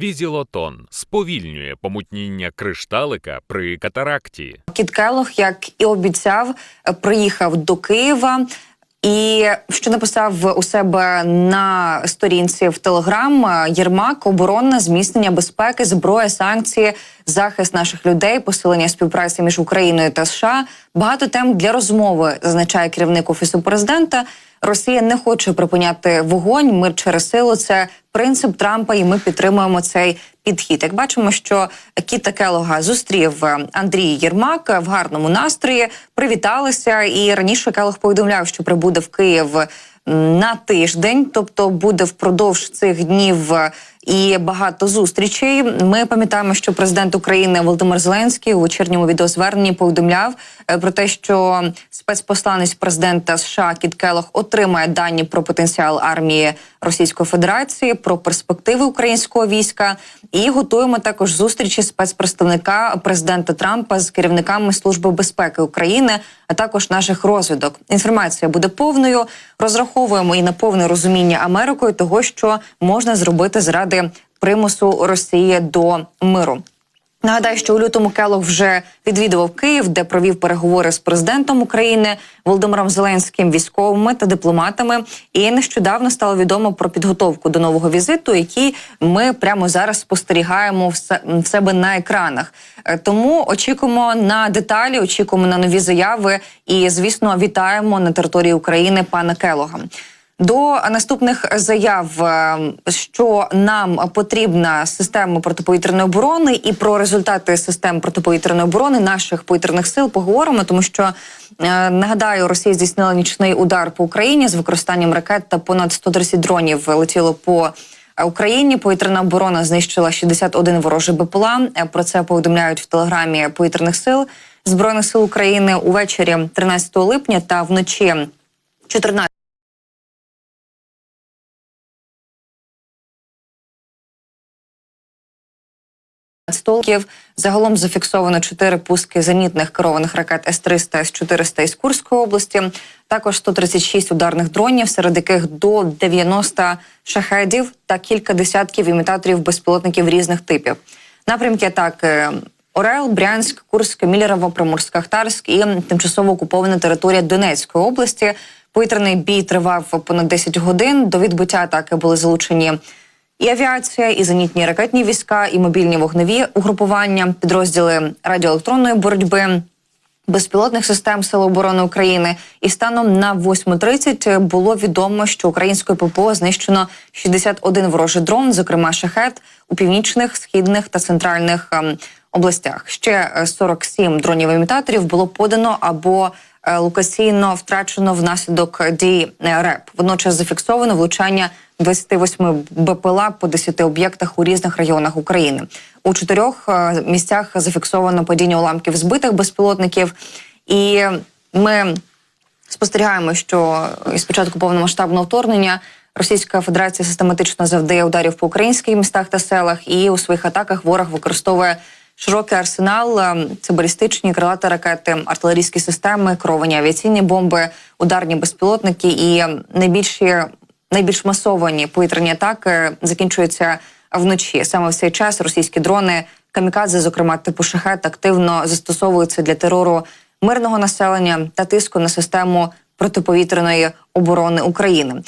Візілотон сповільнює помутніння кришталика при катаракті. Кіт Келох, як і обіцяв, приїхав до Києва. І що написав у себе на сторінці в Телеграм Єрмак, оборонне зміцнення безпеки, зброя, санкції, захист наших людей, посилення співпраці між Україною та США. Багато тем для розмови зазначає керівник офісу президента. Росія не хоче припиняти вогонь. Мир через силу це принцип Трампа, і ми підтримуємо цей підхід. Як бачимо, що Кіта Келога зустрів е, Андрій Єрмак в гарному настрої, привіталися. І раніше Келог повідомляв, що прибуде в Київ на тиждень, тобто буде впродовж цих днів е, і багато зустрічей. Ми пам'ятаємо, що президент України Володимир Зеленський у вечірньому відеозверненні повідомляв е, про те, що спецпосланець президента США Кіт Келох отримає дані про потенціал армії Російської Федерації, про перспективи українського війська. І готуємо також зустрічі спецпредставника президента Трампа з керівниками Служби безпеки України, а також наших розвідок. Інформація буде повною. Розраховуємо і на повне розуміння Америкою того, що можна зробити заради примусу Росії до миру. Нагадаю, що у лютому Келох вже відвідував Київ, де провів переговори з президентом України Володимиром Зеленським, військовими та дипломатами. І нещодавно стало відомо про підготовку до нового візиту, який ми прямо зараз спостерігаємо в себе на екранах. Е, Тому очікуємо на деталі, очікуємо на нові заяви і, звісно, вітаємо на території України пана Келога. До наступних заяв, е, що нам потрібна система протиповітряної оборони, і про результати систем протиповітряної оборони наших повітряних сил поговоримо, тому що е, нагадаю, Росія здійснила нічний удар по Україні з використанням ракет та понад 130 дронів летіло по. Україні повітряна оборона знищила 61 ворожий БПЛА. Е, Про це повідомляють в телеграмі повітряних сил збройних сил України увечері 13 липня та вночі 14 столків. Загалом зафіксовано чотири пуски зенітних керованих ракет С-300, С-400 із Курської області. Також 136 ударних дронів, серед яких до 90 шахедів та кілька десятків імітаторів безпілотників різних типів. Напрямки атаки Орел, Брянськ, Курськ, Мілєрово, Приморськ, Ахтарськ і тимчасово окупована територія Донецької області. Повітряний бій тривав понад 10 годин. До відбуття атаки були залучені і авіація, і зенітні ракетні війська, і мобільні вогневі угрупування, підрозділи радіоелектронної боротьби. Безпілотних систем Сил оборони України і станом на 8.30 було відомо, що українською ППО знищено 61 ворожий дрон, зокрема шахет у північних, східних та центральних ем, областях. Ще е, 47 дронів-імітаторів було подано або е, локаційно втрачено внаслідок дій е, РЕП. Водночас зафіксовано влучання 28 БПЛА по 10 об'єктах у різних районах України. У чотирьох місцях зафіксовано падіння уламків збитих безпілотників, і ми спостерігаємо, що із початку повномасштабного вторгнення Російська Федерація систематично завдає ударів по українських містах та селах, і у своїх атаках ворог використовує широкий арсенал. е, Це балістичні крилаті ракети, артилерійські системи, керовані авіаційні бомби, ударні безпілотники і найбільші найбільш масовані повітряні атаки закінчуються вночі. Саме в цей час російські дрони камікадзе, зокрема типу шахет, активно застосовуються для терору мирного населення та тиску на систему протиповітряної оборони України.